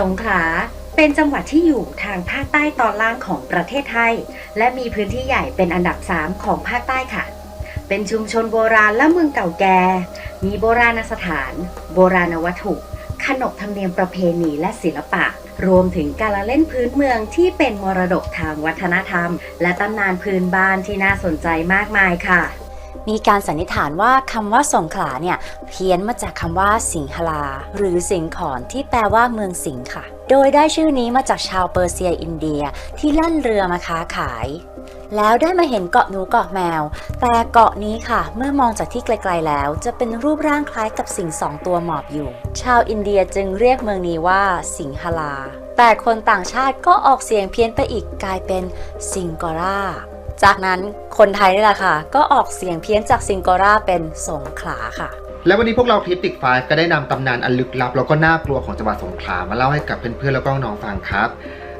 สงขลาเป็นจังหวัดที่อยู่ทางภาคใต้ตอนล่างของประเทศไทย และมีพื้นที่ใหญ่เป็นอันดับ 3 ของภาคใต้ค่ะ เป็นชุมชนโบราณและเมืองเก่าแก่ มีโบราณสถาน โบราณวัตถุ ขนบธรรมเนียมประเพณีและศิลปะ รวมถึงการละเล่นพื้นเมืองที่เป็นมรดกทางวัฒนธรรม และตำนานพื้นบ้านที่น่าสนใจมากมายค่ะ มีการสันนิษฐานว่าคำว่าสงขลาเนี่ยเพี้ยนมาจากคำว่าสิงหลา หรือสิงขอนที่แปลว่าเมืองสิงค่ะ โดยได้ชื่อนี้มาจากชาวเปอร์เซียอินเดียที่ล่นเรือมาค้าขาย แล้วได้มาเห็นเกาะหนูเกาะแมว แต่เกาะนี้ค่ะ เมื่อมองจากที่ไกลๆแล้ว จะเป็นรูปร่างคล้ายกับสิ่งสองตัวหมอบอยู่ ชาวอินเดียจึงเรียกเมืองนี้ว่า สิงหลาแต่คนต่างชาติก็ออกเสียงเพี้ยนไปอีกกลายเป็นสิงกอรา จากนั้นคนไทยนี่แหละค่ะ ก็ออกเสียงเพี้ยนจากซิงโกราเป็นสงขลาค่ะ และวันนี้พวกเราคลิปติกไฟก็ได้นำตำนานอันลึกลับ แล้วก็น่ากลัวของจังหวัดสงขลามาเล่าให้กับเพื่อนๆแล้วก็น้องๆฟังครับ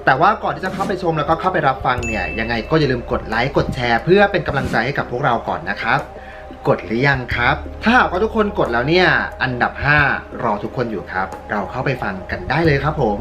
แต่ว่าก่อนที่จะเข้าไปชมแล้วก็เข้าไปรับฟังเนี่ยยังไงก็อย่าลืมกดไลค์กดแชร์ เพื่อเป็นกำลังใจให้กับพวกเราก่อนนะครับ กดหรือยังครับ ถ้าหากว่าทุกคนกดแล้วเนี่ยอันดับ 5 รอทุกคนอยู่ครับ เราเข้าไปฟังกันได้เลยครับผม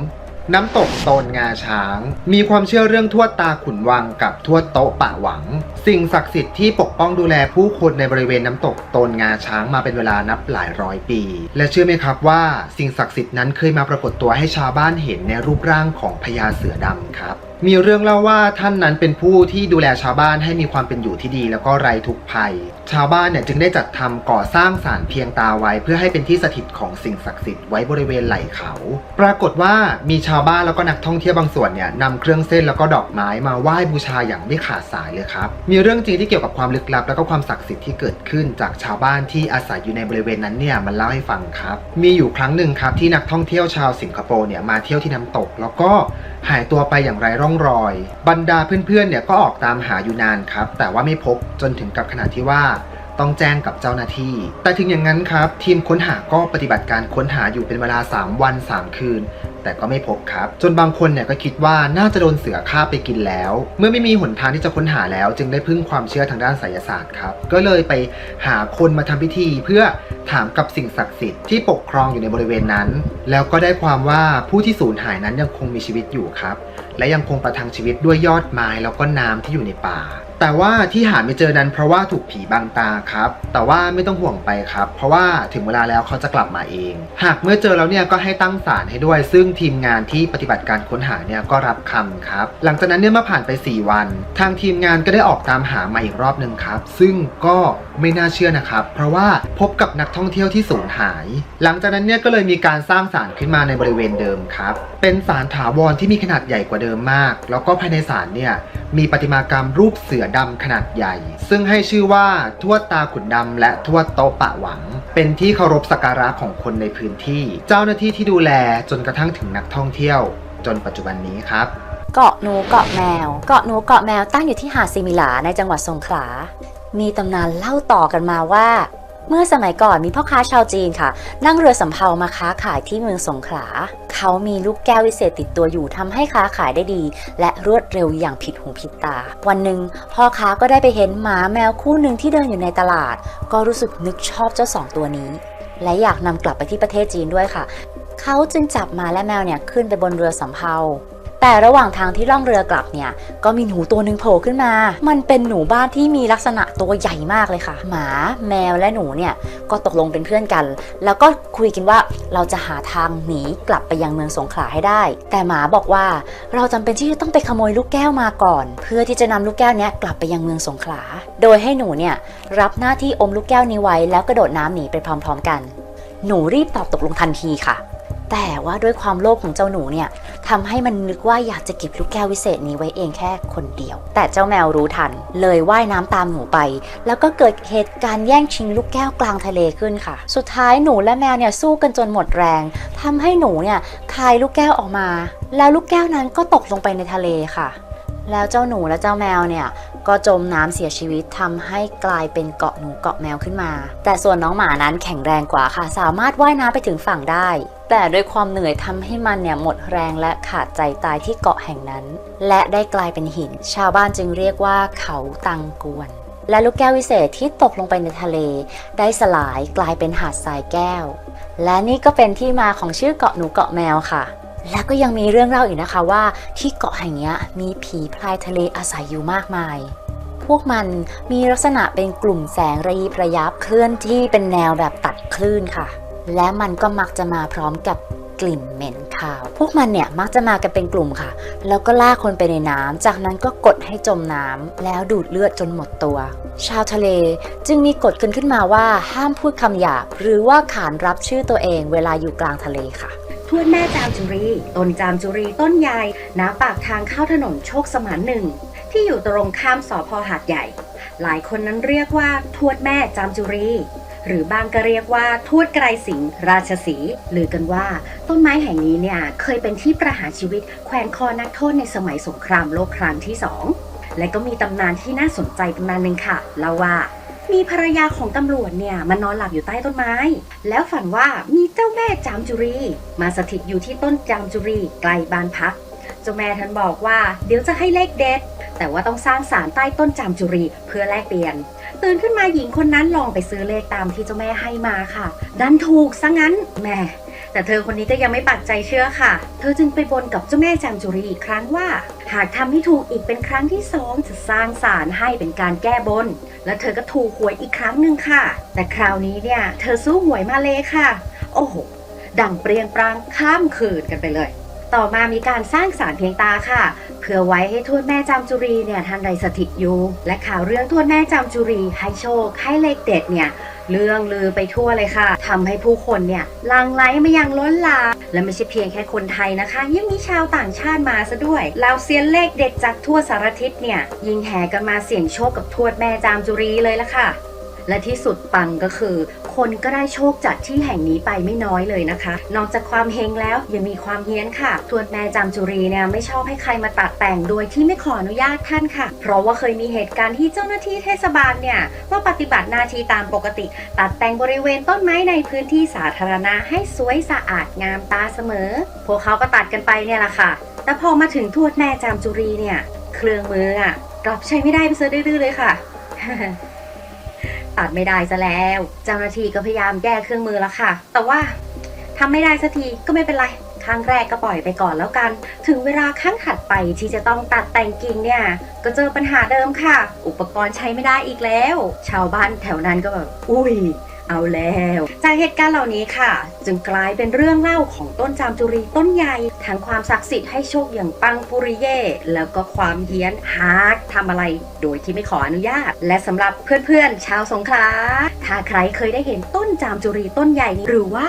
น้ำตกโตนงาช้าง มีความเชื่อเรื่องทวดตาขุนวังกับทวดโต๊ะปะหวัง สิ่งศักดิ์สิทธิ์ที่ปกป้องดูแลผู้คนในบริเวณน้ำตกโตนงาช้างมาเป็นเวลานับหลายร้อยปี และเชื่อไหมครับว่า สิ่งศักดิ์สิทธิ์นั้นเคยมาปรากฏตัวให้ชาวบ้านเห็นในรูปร่างของพญาเสือดำครับมีเรื่องเล่าว่าท่านนั้นเป็นผู้ที่ดูแลชาวบ้านให้มีความเป็นอยู่ที่ดี แล้วก็ไร้ทุกข์ภัย ชาวบ้านเนี่ยจึงได้จัดทำก่อสร้างศาลเพียงตาไว้ เพื่อให้เป็นที่สถิตของสิ่งศักดิ์สิทธิ์ไว้บริเวณไหล่เขา ปรากฏว่ามีชาวบ้านแล้วก็นักท่องเที่ยวบางส่วนเนี่ยนำเครื่องเส้นแล้วก็ดอกไม้มาไหว้บูชาอย่างไม่ขาดสายเลยครับ มีเรื่องจริงที่เกี่ยวกับความลึกลับ แล้วก็ความศักดิ์สิทธิ์ที่เกิดขึ้นจากชาวบ้านที่อาศัยอยู่ในบริเวณนั้นเนี่ยมันเล่าให้ฟังครับ มีอยู่ครั้งหนึ่งครับที่นักท่องเที่ยวชาวสิงคโปร์เนี่ยมาเที่ยวที่น้ำตก แล้วก็หายตัวไปอย่างไร้ร่องรอย บรรดาเพื่อนๆเนี่ยก็ออกตามหาอยู่นานครับ แต่ว่าไม่พบจนถึงกับขนาดที่ว่าต้องแจ้งกับเจ้าหน้าที่ แต่ถึงอย่างนั้นครับ ทีมค้นหาก็ปฏิบัติการค้นหาอยู่เป็นเวลา 3 วัน 3 คืน แต่ก็ไม่พบครับ จนบางคนเนี่ยก็คิดว่าน่าจะโดนเสือฆ่าไปกินแล้ว เมื่อไม่มีหนทางที่จะค้นหาแล้ว จึงได้พึ่งความเชื่อทางด้านไสยศาสตร์ครับ ก็เลยไปหาคนมาทำพิธีเพื่อถามกับสิ่งศักดิ์สิทธิ์ที่ปกครองอยู่ในบริเวณนั้น แล้วก็ได้ความว่าผู้ที่สูญหายนั้นยังคงมีชีวิตอยู่ครับ และยังคงประทังชีวิตด้วยยอดไม้แล้วก็น้ำที่อยู่ในป่า แต่ว่าที่หาไม่เจอนั้นเพราะว่าถูกผีบังตาครับ แต่ว่าไม่ต้องห่วงไปครับ เพราะว่าถึงเวลาแล้วเขาจะกลับมาเอง หากเมื่อเจอแล้วเนี่ยก็ให้ตั้งศาลให้ด้วย ซึ่งทีมงานที่ปฏิบัติการค้นหาเนี่ยก็รับคำครับ หลังจากนั้นเนี่ยเมื่อผ่านไป 4 วัน ทางทีมงานก็ได้ออกตามหามาอีกรอบหนึ่งครับ ซึ่งก็ไม่น่าเชื่อนะครับ เพราะว่าพบกับนักท่องเที่ยวที่สูญหาย หลังจากนั้นเนี่ยก็เลยมีการสร้างศาลขึ้นมาในบริเวณเดิมครับ เป็นศาลถาวรที่มีขนาดใหญ่กว่าเดิมมาก แล้วก็ภายในศาลเนี่ยมีประติมากรรมรูปเสือดำขนาดใหญ่ ซึ่งให้ชื่อว่าทวดตาขุนดำและทวดโตปะหวัง เป็นที่เคารพสักการะของคนในพื้นที่ เจ้าหน้าที่ที่ดูแลจนกระทั่งถึงนักท่องเที่ยว จนปัจจุบันนี้ครับเกาะหนูเกาะแมว เกาะหนูเกาะแมวตั้งอยู่ที่หาดซิมิลาในจังหวัดสงขลา มีตำนานเล่าต่อกันมาว่า เมื่อสมัยก่อนมีพ่อค้าชาวจีนค่ะ นั่งเรือสำเภามาค้าขายที่เมืองสงขลา เขามีลูกแก้ววิเศษติดตัวอยู่ทำให้ค้าขายได้ดี และรวดเร็วอย่างผิดหูผิดตา วันหนึ่งพ่อค้าก็ได้ไปเห็นหมาแมวคู่หนึ่งที่เดินอยู่ในตลาด ก็รู้สึกนึกชอบเจ้าสองตัวนี้ และอยากนำกลับไปที่ประเทศจีนด้วยค่ะ เขาจึงจับหมาและแมวเนี่ยขึ้นไปบนเรือสำเภา แต่ระหว่างทางที่ล่องเรือกลับเนี่ย ก็มีหนูตัวหนึ่งโผล่ขึ้นมา มันเป็นหนูบ้านที่มีลักษณะตัวใหญ่มากเลยค่ะ หมาแมวและหนูเนี่ยก็ตกลงเป็นเพื่อนกัน แล้วก็คุยกันว่าเราจะหาทางหนีกลับไปยังเมืองสงขลาให้ได้ แต่หมาบอกว่าเราจำเป็นที่จะต้องไปขโมยลูกแก้วมาก่อน เพื่อที่จะนำลูกแก้วนี้กลับไปยังเมืองสงขลา โดยให้หนูเนี่ยรับหน้าที่อมลูกแก้วนี้ไว้แล้วกระโดดน้ำหนีไปพร้อม ๆ กัน หนูรีบตอบตกลงทันทีค่ะ แต่ว่าด้วยความโลภของเจ้าหนูเนี่ยทำให้มันนึกว่าอยากจะเก็บลูกแก้ววิเศษนี้ไว้เองแค่คนเดียว แต่เจ้าแมวรู้ทัน เลยว่ายน้ำตามหนูไป แล้วก็เกิดเหตุการณ์แย่งชิงลูกแก้วกลางทะเลขึ้นค่ะ สุดท้ายหนูและแมวเนี่ยสู้กันจนหมดแรงทำให้หนูเนี่ยคายลูกแก้วออกมา แล้วลูกแก้วนั้นก็ตกลงไปในทะเลค่ะ แล้วเจ้าหนูและเจ้าแมวเนี่ยก็จมน้ำเสียชีวิตทำให้กลายเป็นเกาะหนูเกาะแมวขึ้นมา แต่ส่วนน้องหมานั้นแข็งแรงกว่าค่ะ สามารถว่ายน้ำไปถึงฝั่งได้ แต่ด้วยความเหนื่อยทำให้มันเนี่ยหมดแรงและขาดใจตายที่เกาะแห่งนั้น และได้กลายเป็นหิน ชาวบ้านจึงเรียกว่าเขาตังกวน และลูกแก้ววิเศษที่ตกลงไปในทะเล ได้สลายกลายเป็นหาดทรายแก้ว และนี่ก็เป็นที่มาของชื่อเกาะหนูเกาะแมวค่ะ และก็ยังมีเรื่องเล่าอีกนะคะว่าที่เกาะแห่งนี้มีผีพลายทะเลอาศัยอยู่มากมาย พวกมันมีลักษณะเป็นกลุ่มแสงระยิบระยับเคลื่อนที่เป็นแนวแบบตัดคลื่นค่ะ และมันก็มักจะมาพร้อมกับกลิ่นเหม็นคาว พวกมันเนี่ยมักจะมากันเป็นกลุ่มค่ะ แล้วก็ลากคนไปในน้ำจากนั้นก็กดให้จมน้ำแล้วดูดเลือดจนหมดตัว ชาวทะเลจึงมีกฎกันขึ้นมาว่าห้ามพูดคำหยาบหรือว่าขานรับชื่อตัวเองเวลาอยู่กลางทะเลค่ะ ทวดแม่จามจุรี ต้นจามจุรีต้นใหญ่ณปากทางเข้าถนนโชคสมานหนึ่ง ที่อยู่ตรงข้ามสอพอหาดใหญ่ หลายคนนั้นเรียกว่าทวดแม่จามจุรี หรือบางก็เรียกว่าทวดไกรสิงห์ราชสีห์ลือกันว่า ต้นไม้แห่งนี้เนี่ยเคยเป็นที่ประหารชีวิตแขวนคอนักโทษในสมัยสงครามโลกครั้งที่สองและก็มีตำนานที่น่าสนใจตำนานหนึ่งค่ะเล่าว่า มีภรรยาของตำรวจเนี่ยมานอนหลับอยู่ใต้ต้นไม้ แล้วฝันว่ามีเจ้าแม่จามจุรี มาสถิตอยู่ที่ต้นจามจุรีใกล้บ้านพัก เจ้าแม่ท่านบอกว่าเดี๋ยวจะให้เลขเด็ด แต่ว่าต้องสร้างศาลใต้ต้นจามจุรีเพื่อแลกเปลี่ยน ตื่นขึ้นมาหญิงคนนั้นลองไปซื้อเลขตามที่เจ้าแม่ให้มาค่ะ ดันถูกซะงั้นแม่ แต่เธอคนนี้ก็ยังไม่ปักใจเชื่อค่ะ เธอจึงไปบนกับเจ้าแม่จามจุรีอีกครั้งว่า หากทำให้ถูกอีกเป็นครั้งที่สองจะสร้างศาลให้เป็นการแก้บน แล้วเธอก็ถูกหวยอีกครั้งหนึ่งค่ะ แต่คราวนี้เนี่ย เธอสู้หวยมาเลยค่ะ โอ้โห ดังเปรียงปรางข้ามคืนกันไปเลยต่อมามีการสร้างศาลเพียงตาค่ะ เพื่อไว้ให้ทวดแม่จามจุรีเนี่ยท่านใดสถิตอยู่ และข่าวเรื่องทวดแม่จามจุรีให้โชคให้เลขเด็ดเนี่ย เรื่องลือไปทั่วเลยค่ะทำให้ผู้คนเนี่ยลังไหลมายังล้นหลามและไม่ใช่เพียงแค่คนไทยนะคะ ยังมีชาวต่างชาติมาซะด้วยเราเซียนเลขเด็ดจากทั่วสารทิศเนี่ยยิงแห่กันมาเสี่ยงโชคกับทวดแม่จามจุรีเลยละค่ะ และที่สุดปังก็คือ คนก็ได้โชคจากที่แห่งนี้ไปไม่น้อยเลยนะคะ นอกจากความเฮงแล้วยังมีความเฮี้ยนค่ะทวดแม่จามจุรีเนี่ยไม่ชอบให้ใครมาตัดแต่งโดยที่ไม่ขออนุญาตท่านค่ะ เพราะว่าเคยมีเหตุการณ์ที่เจ้าหน้าที่เทศบาลเนี่ยว่าปฏิบัติหน้าที่ตามปกติ ตัดแต่งบริเวณต้นไม้ในพื้นที่สาธารณะให้สวยสะอาดงามตาเสมอ พวกเขาก็ตัดกันไปเนี่ยแหละค่ะ แต่พอมาถึงทวดแม่จามจุรีเนี่ย เครื่องมืออะกลับใช้ไม่ได้ไปซะดื้อเลยค่ะ ตัดไม่ได้ซะแล้ว เจ้าหน้าที่ก็พยายามแก้เครื่องมือแล้วค่ะ แต่ว่าทำไม่ได้สักทีก็ไม่เป็นไรครั้งแรกก็ปล่อยไปก่อนแล้วกัน ถึงเวลาครั้งถัดไปที่จะต้องตัดแต่งกิ่งเนี่ย ก็เจอปัญหาเดิมค่ะ อุปกรณ์ใช้ไม่ได้อีกแล้ว ชาวบ้านแถวนั้นก็แบบ อุ้ย เอาแล้ว จากเหตุการณ์เหล่านี้ค่ะ จึงกลายเป็นเรื่องเล่าของต้นจามจุรีต้นใหญ่ทั้งความศักดิ์สิทธิ์ให้โชคอย่างปังปุริเย่แล้วก็ความเฮี้ยนหากทำอะไร โดยที่ไม่ขออนุญาต และสำหรับเพื่อนๆ ชาวสงขลาถ้าใครเคยได้เห็นต้นจามจุรีต้นใหญ่นี้หรือว่า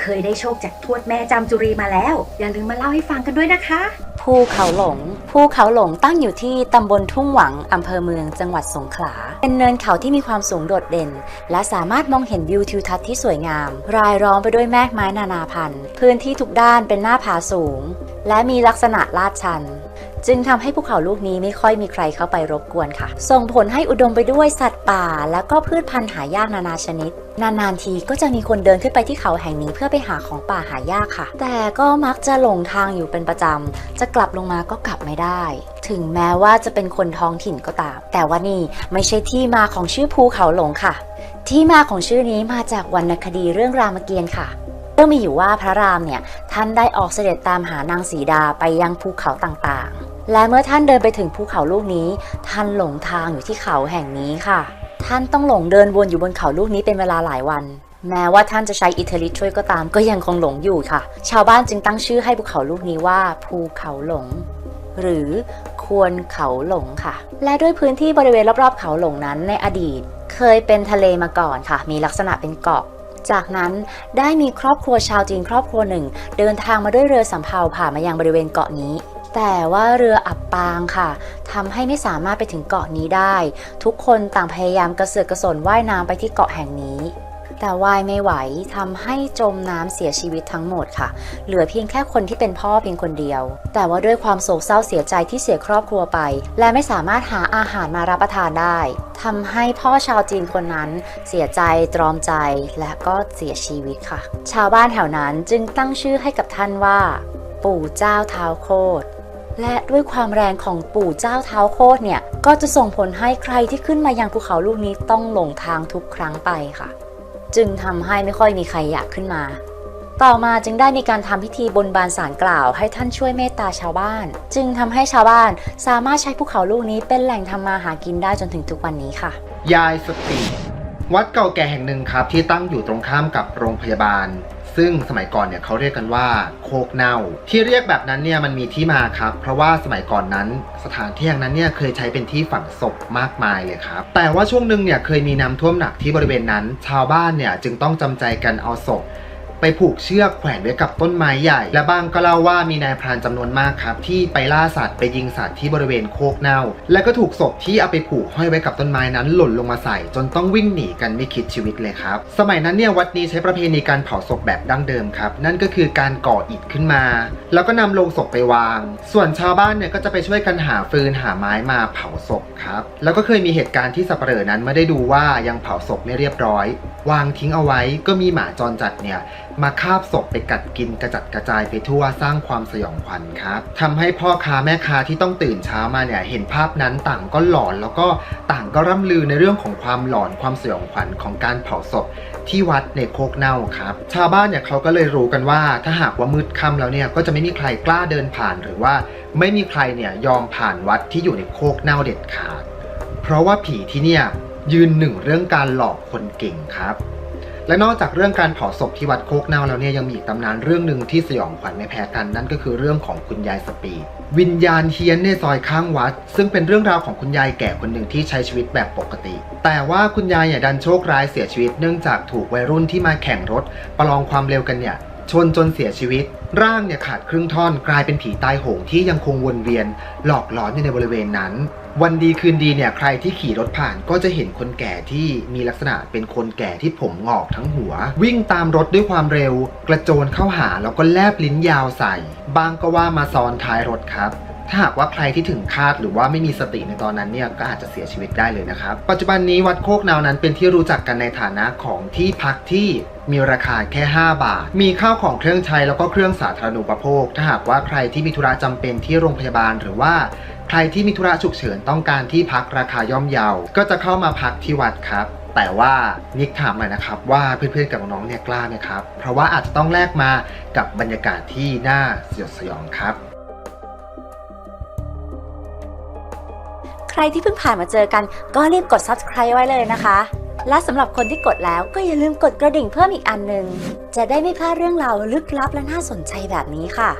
เคยได้โชคจากทวดแม่จามจุรีมาแล้ว อย่าลืมมาเล่าให้ฟังกันด้วยนะคะ ภูเขาหลง ภูเขาหลงตั้งอยู่ที่ตำบลทุ่งหวังอำเภอเมืองจังหวัดสงขลา เป็นเนินเขาที่มีความสูงโดดเด่น และสามารถมองเห็นวิวทิวทัศน์ที่สวยงาม รายล้อมไปด้วยแมกไม้นานาพันธุ์ พื้นที่ทุกด้านเป็นหน้าผาสูง และมีลักษณะลาดชัน จึงทำให้ภูเขาลูกนี้ไม่ค่อยมีใครเข้าไปรบกวนค่ะ ส่งผลให้อุดมไปด้วยสัตว์ป่า และก็พืชพันธุ์หายากนานาชนิด นานๆทีก็จะมีคนเดินขึ้นไปที่เขาแห่งนี้เพื่อไปหาของป่าหายากค่ะ แต่ก็มักจะหลงทางอยู่เป็นประจำ จะกลับลงมาก็กลับไม่ได้ ถึงแม้ว่าจะเป็นคนท้องถิ่นก็ตาม แต่ว่านี่ไม่ใช่ที่มาของชื่อภูเขาหลงค่ะ ที่มาของชื่อนี้มาจากวรรณคดีเรื่องรามเกียรติ์ค่ะเรื่องมีอยู่ว่าพระรามเนี่ย ท่านได้ออกเสด็จตามหานางสีดาไปยังภูเขาต่างๆ และเมื่อท่านเดินไปถึงภูเขาลูกนี้ ท่านหลงทางอยู่ที่เขาแห่งนี้ค่ะ ท่านต้องหลงเดินวนอยู่บนเขาลูกนี้เป็นเวลาหลายวัน แม้ว่าท่านจะใช้อิทธิฤทธิ์ช่วยก็ตาม ก็ยังคงหลงอยู่ค่ะ ชาวบ้านจึงตั้งชื่อให้ภูเขาลูกนี้ว่าภูเขาหลง หรือควรเขาหลงค่ะ และด้วยพื้นที่บริเวณรอบๆเขาหลงนั้นในอดีต เคยเป็นทะเลมาก่อนค่ะ มีลักษณะเป็นเกาะจากนั้นได้มีครอบครัวชาวจีนครอบครัวหนึ่ง เดินทางมาด้วยเรือสำเภาผ่านมายังบริเวณเกาะนี้ แต่ว่าเรืออับปางค่ะทำให้ไม่สามารถไปถึงเกาะนี้ได้ ทุกคนต่างพยายามกระเสือกกระสนว่ายน้ำไปที่เกาะแห่งนี้ แต่ว่ายไม่ไหวทำให้จมน้ำเสียชีวิตทั้งหมดค่ะ เหลือเพียงแค่คนที่เป็นพ่อเพียงคนเดียว แต่ว่าด้วยความโศกเศร้าเสียใจที่เสียครอบครัวไป และไม่สามารถหาอาหารมารับประทานได้ทำให้พ่อชาวจีนคนนั้น เสียใจตรอมใจและก็เสียชีวิตค่ะ ชาวบ้านแถวนั้นจึงตั้งชื่อให้กับท่านว่าปู่เจ้าเท้าโคตร และด้วยความแรงของปู่เจ้าเท้าโคตรเนี่ย ก็จะส่งผลให้ใครที่ขึ้นมายังภูเขาลูกนี้ต้องหลงทางทุกครั้งไปค่ะ จึงทำให้ไม่ค่อยมีใครอยากขึ้นมา ต่อมาจึงได้มีการทำพิธีบนบานสารกล่าวให้ท่านช่วยเมตตาชาวบ้าน จึงทำให้ชาวบ้านสามารถใช้ภูเขาลูกนี้เป็นแหล่งทำมาหากินได้จนถึงทุกวันนี้ค่ะ ยายสปีวัดเก่าแก่แห่งหนึ่งครับที่ตั้งอยู่ตรงข้ามกับโรงพยาบาล ซึ่งสมัยก่อนเนี่ยเขาเรียกกันว่าโคกเน่า ที่เรียกแบบนั้นเนี่ยมันมีที่มาครับ เพราะว่าสมัยก่อนนั้นสถานที่แห่งนั้นเนี่ยเคยใช้เป็นที่ฝังศพมากมายเลยครับ แต่ว่าช่วงหนึ่งเนี่ยเคยมีน้ำท่วมหนักที่บริเวณนั้น ชาวบ้านเนี่ยจึงต้องจำใจกันเอาศพ ไปผูกเชือกแขวนไว้กับต้นไม้ใหญ่ และบ้างก็เล่าว่ามีนายพรานจำนวนมากครับ ที่ไปล่าสัตว์ไปยิงสัตว์ที่บริเวณโคกเน่า และก็ถูกศพที่เอาไปผูกห้อยไว้กับต้นไม้นั้นหล่นลงมาใส่ จนต้องวิ่งหนีกันไม่คิดชีวิตเลยครับ สมัยนั้นเนี่ยวัดนี้ใช้ประเพณีการเผาศพแบบดั้งเดิมครับ นั่นก็คือการก่ออิฐขึ้นมา แล้วก็นำลงศพไปวาง ส่วนชาวบ้านเนี่ยก็จะไปช่วยกันหาฟืนหาไม้มาเผาศพครับแล้วก็เคยมีเหตุการณ์ที่สับปเหร่อนั้นไม่ได้ดูว่ายังเผาศพไม่เรียบร้อย วางทิ้งเอาไว้ก็มีหมาจรจัดเนี่ยมาคาบศพไปกัดกินกระจัดกระจายไปทั่วสร้างความสยองขวัญครับทำให้พ่อค้าแม่ค้าที่ต้องตื่นเช้ามาเนี่ยเห็นภาพนั้นต่างก็หลอนแล้วก็ต่างก็ร่ำลือในเรื่องของความหลอนความสยองขวัญของการเผาศพที่วัดในโคกเน่าครับชาวบ้านเนี่ยเขาก็เลยรู้กันว่า ถ้าหากว่ามืดค่ำแล้วเนี่ยก็จะไม่มีใครกล้าเดินผ่านหรือว่าไม่มีใครเนี่ยยอมผ่านวัดที่อยู่ในโคกเน่าเด็ดขาด เพราะว่าผีที่เนี่ยยืนหนึ่งเรื่องการหลอกคนเก่งครับ และนอกจากเรื่องการเผาศพที่วัดโคกเน่าแล้วเนี่ยยังมีอีกตำนานเรื่องหนึ่งที่สยองขวัญไม่แพ้กันนั่นก็คือเรื่องของคุณยายสปีดวิญญาณเฮียนในซอยข้างวัด ซึ่งเป็นเรื่องราวของคุณยายแก่คนหนึ่งที่ใช้ชีวิตแบบปกติ แต่ว่าคุณยายเนี่ยดันโชคร้ายเสียชีวิตเนื่องจากถูกวัยรุ่นที่มาแข่งรถ ประลองความเร็วกันเนี่ยชนจนเสียชีวิต ร่างเนี่ยขาดครึ่งท่อนกลายเป็นผีตายโหงที่ยังคงวนเวียน หลอกหลอนอยู่ในบริเวณนั้น วันดีคืนดีเนี่ยใครที่ขี่รถผ่านก็จะเห็นคนแก่ที่มีลักษณะเป็นคนแก่ที่ผมงอกทั้งหัว วิ่งตามรถด้วยความเร็ว กระโจนเข้าหาแล้วก็แลบลิ้นยาวใส่ บางก็ว่ามาซ้อนท้ายรถครับ ถ้าหากว่าใครที่ถึงคาดหรือว่าไม่มีสติในตอนนั้นเนี่ยก็อาจจะเสียชีวิตได้เลยนะครับ ปัจจุบันนี้วัดโคกนาวนั้นเป็นที่รู้จักกันในฐานะของที่พักที่มีราคาแค่ 5 บาท มีข้าวของเครื่องใช้แล้วก็เครื่องสาธารณูปโภค ถ้าหากว่าใครที่มีธุระจำเป็นที่โรงพยาบาลหรือว่า ใครที่มีธุระฉุกเฉินต้องการที่พักราคาย่อมเยา ก็จะเข้ามาพักที่วัดครับ แต่ว่านิกถามหน่อยนะครับ ว่าเพื่อนๆกับน้องๆเนี่ยกล้าไหมครับ เพราะว่าอาจจะต้องแลกมากับบรรยากาศที่น่าสยดสยองครับใครที่เพิ่งผ่านมาเจอกันก็รีบกด subscribe ไว้เลยนะคะ และสำหรับคนที่กดแล้วก็อย่าลืมกดกระดิ่งเพิ่มอีกอันหนึ่งจะได้ไม่พลาดเรื่องราวลึกลับและน่าสนใจแบบนี้ค่ะ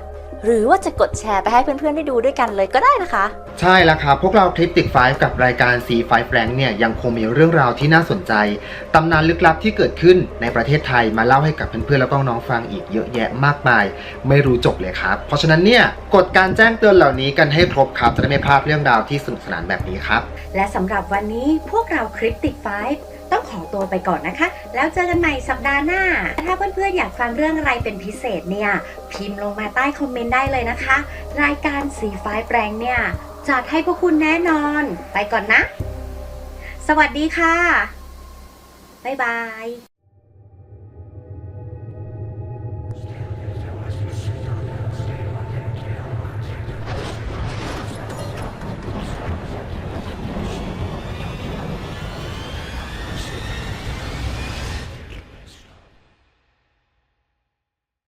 หรือว่าจะกดแชร์ไปให้เพื่อนๆได้ดูด้วยกันเลยก็ได้นะคะ ใช่แล้วครับพวกเราคลิปติกไฟกับรายการ C5 Frank เนี่ยยังคงมีเรื่องราวที่น่าสนใจ ตำนานลึกลับที่เกิดขึ้นในประเทศไทยมาเล่าให้กับเพื่อนๆแล้วก็น้องฟังอีกเยอะแยะมากมาย ไม่รู้จบเลยครับ เพราะฉะนั้นเนี่ยกดการแจ้งเตือนเหล่านี้กันให้ครบครับจะได้ไม่พลาดเรื่องราวที่สนุกสนานแบบนี้ครับและสำหรับวันนี้พวกเราคลิปติดไฟ ต้องขอตัวไปก่อนนะคะ แล้วเจอกันใหม่สัปดาห์หน้า ถ้าเพื่อนๆอยากฟังเรื่องอะไรเป็นพิเศษเนี่ย พิมพ์ลงมาใต้คอมเมนต์ได้เลยนะคะ รายการสีฟ้าแปลงเนี่ยจัดให้พวกคุณแน่นอน ไปก่อนนะ สวัสดีค่ะ บ๊ายบาย